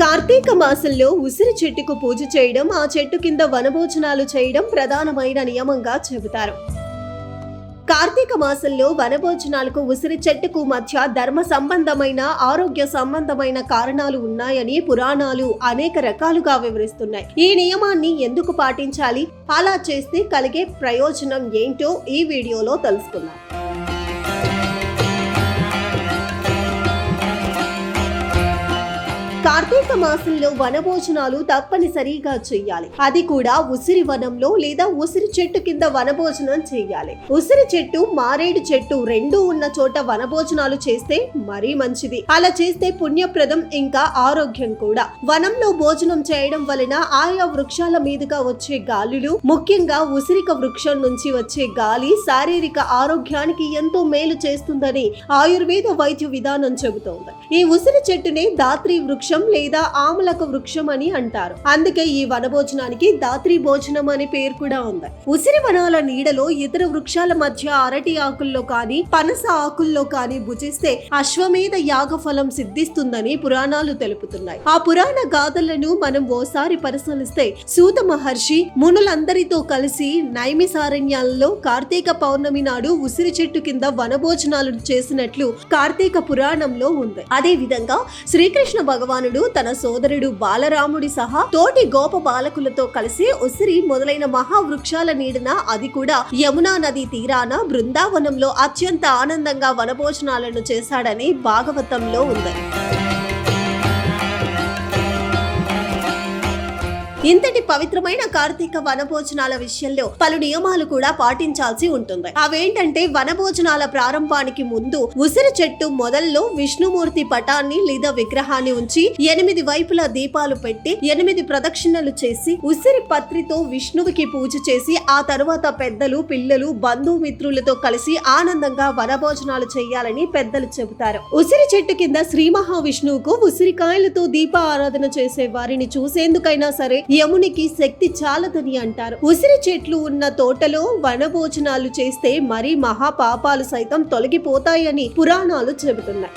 కార్తీక మాసంలో ఉసిరి చెట్టుకు పూజ చేయడం ఆ చెట్టు కింద వనభోజనాలు చేయడం ప్రధానమైన నియమంగా చెబుతారు. కార్తీక మాసంలో వనభోజనాలకు ఉసిరి చెట్టుకు మధ్య ధర్మ సంబంధమైన ఆరోగ్య సంబంధమైన కారణాలు ఉన్నాయని పురాణాలు అనేక రకాలుగా వివరిస్తున్నాయి. ఈ నియమాన్ని ఎందుకు పాటించాలి? అలా చేస్తే కలిగే ప్రయోజనం ఏంటో ఈ వీడియోలో తెలుసుకుందాం. కార్తీక మాసంలో వనభోజనాలు తప్పనిసరిగా చెయ్యాలి అది కూడా ఉసిరి వనంలో లేదా ఉసిరి చెట్టు కింద వనభోజనం చెయ్యాలి ఉసిరి చెట్టు మారేడు చెట్టు రెండు ఉన్న చోట వనభోజనాలు చేస్తే మరీ మంచిది. అలా చేస్తే పుణ్యప్రదం ఇంకా ఆరోగ్యం కూడా. వనంలో భోజనం చేయడం వలన ఆయా వృక్షాల మీదుగా వచ్చే గాలులు ముఖ్యంగా ఉసిరిక వృక్షం నుంచి వచ్చే గాలి శారీరక ఆరోగ్యానికి ఎంతో మేలు చేస్తుందని ఆయుర్వేద వైద్య విధానం చెబుతోంది. ఈ ఉసిరి చెట్టునే దాత్రి వృక్షం లేదా ఆమలక వృక్షం అని అంటారు. అందుకే ఈ వనభోజనానికి దాత్రి భోజనం అనే పేరు కూడా ఉంది. ఉసిరి వనాల నీడలో ఇతర వృక్షాల మధ్య అరటి ఆకుల్లో కానీ పనస ఆకుల్లో కానీ భుజిస్తే అశ్వమేధ యాగ ఫలం సిద్ధిస్తుందని పురాణాలు తెలుపుతున్నాయి. ఆ పురాణ గాథలను మనం ఓసారి పరిశీలిస్తే సూత మహర్షి మునులందరితో కలిసి నైమిసారణ్యాలలో కార్తీక పౌర్ణమి నాడు ఉసిరి చెట్టు కింద వనభోజనాలు చేసినట్లు కార్తీక పురాణంలో ఉంది. అదే విధంగా శ్రీకృష్ణ భగవానుడు తన సోదరుడు బాలరాముడి సహా తోటి గోప బాలకులతో కలిసి ఉసిరి మొదలైన మహావృక్షాల నీడన అది కూడా యమునా నది తీరాన బృందావనంలో అత్యంత ఆనందంగా వనభోజనాలను చేశాడని భాగవతంలో ఉంది. ఇంతటి పవిత్రమైన కార్తీక వనభోజనాల విషయంలో పలు నియమాలు కూడా పాటించాల్సి ఉంటుంది. అవేంటంటే వనభోజనాల ప్రారంభానికి ముందు ఉసిరి చెట్టు మొదల్లో విష్ణుమూర్తి పటాన్ని లేదా విగ్రహాన్ని ఉంచి ఎనిమిది వైపులా దీపాలు పెట్టి ఎనిమిది ప్రదక్షిణలు చేసి ఉసిరి పత్రితో విష్ణువుకి పూజ చేసి ఆ తరువాత పెద్దలు పిల్లలు బంధుమిత్రులతో కలిసి ఆనందంగా వనభోజనాలు చేయాలని పెద్దలు చెబుతారు. ఉసిరి చెట్టు కింద శ్రీ మహావిష్ణువుకు ఉసిరికాయలతో దీప ఆరాధన చేసే వారిని చూసేందుకైనా సరే యమునికి శక్తి చాలదని అంటారు. ఉసిరి చెట్లు ఉన్న తోటలో వనభోజనాలు చేస్తే మరీ మహాపాపాలు సైతం తొలగిపోతాయని పురాణాలు చెబుతున్నాయి.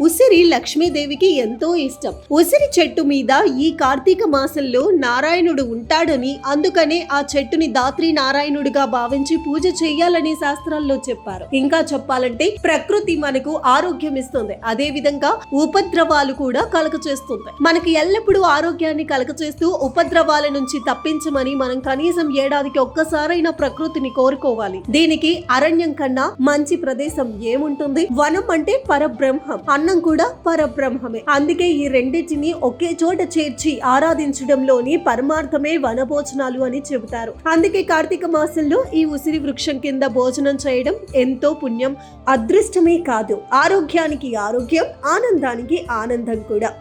ఉసిరి లక్ష్మీదేవికి ఎంతో ఇష్టం. ఉసిరి చెట్టు మీద ఈ కార్తీక మాసంలో నారాయణుడు ఉంటాడని అందుకనే ఆ చెట్టుని దాత్రి నారాయణుడిగా భావించి పూజ చేయాలని శాస్త్రాల్లో చెప్పారు. ఇంకా చెప్పాలంటే ప్రకృతి మనకు ఆరోగ్యం ఇస్తుంది. అదే విధంగా ఉపద్రవాలు కూడా కలక చేస్తుంది. మనకి ఎల్లప్పుడూ ఆరోగ్యాన్ని కలక చేస్తూ ఉపద్రవాల నుంచి తప్పించమని మనం కనీసం ఏడాదికి ఒక్కసారైనా ప్రకృతిని కోరుకోవాలి. దీనికి అరణ్యం కన్నా మంచి ప్రదేశం ఏముంటుంది? వనం అంటే పరబ్రహ్మం. అన్నం కూడా పరబ్రహ్మమే. అందుకే ఈ రెండింటిని ఒకే చోట చేర్చి ఆరాధించడంలోని పరమార్థమే వనభోజనాలు అని చెబుతారు. అందుకే కార్తీక మాసంలో ఈ ఉసిరి వృక్షం కింద భోజనం చేయడం ఎంతో పుణ్యం అదృష్టమే కాదు. ఆరోగ్యానికి ఆరోగ్యం ఆనందానికి ఆనందం కూడా.